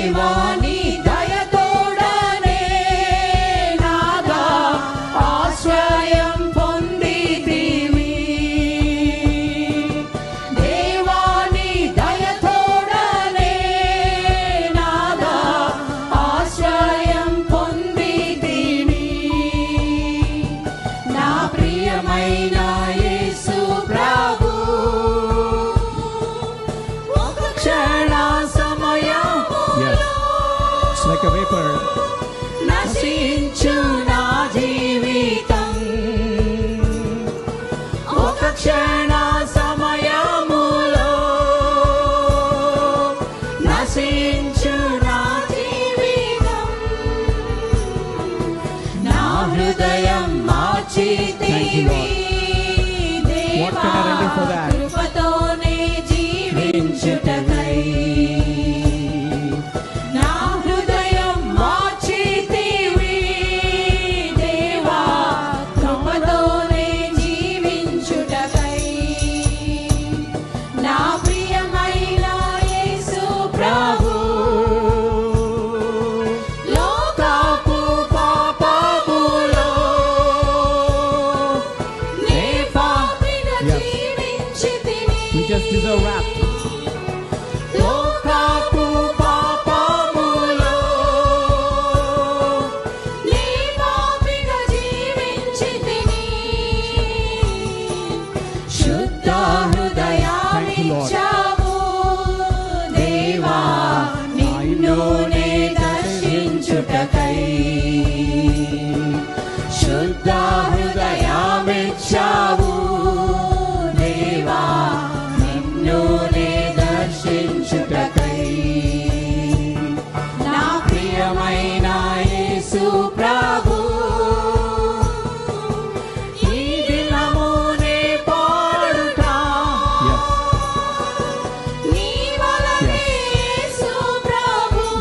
దేవాని దయతోడనే నాదా ఆశ్రయం పొందితివి దేవాని దయతోడనే నాదా ఆశ్రయం పొందితిని నా ప్రియమైన Vapor. నశించు నా జీవితం ఒక క్షణ సమయములో నశించు నా జీవితం నా హృదయం మార్చితివి What can I render for that?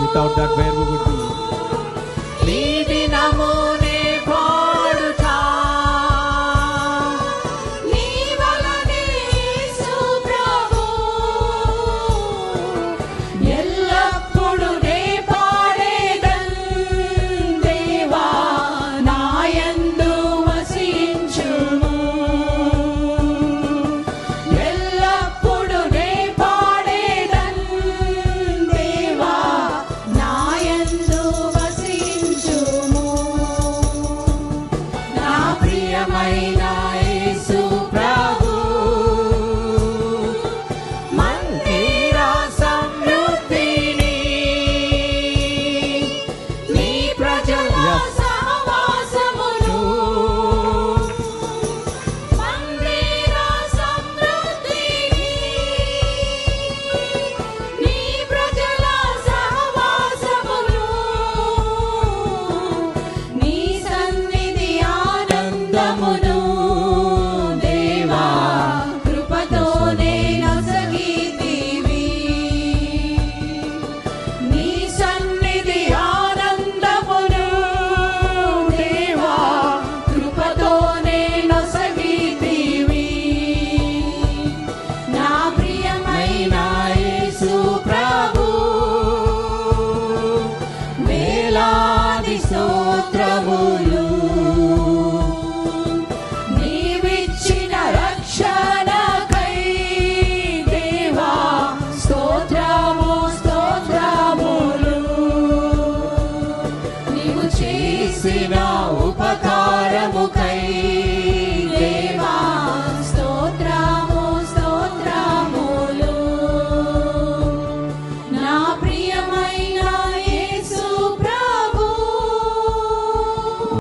Without that, where we would be. ఈ contra mulher.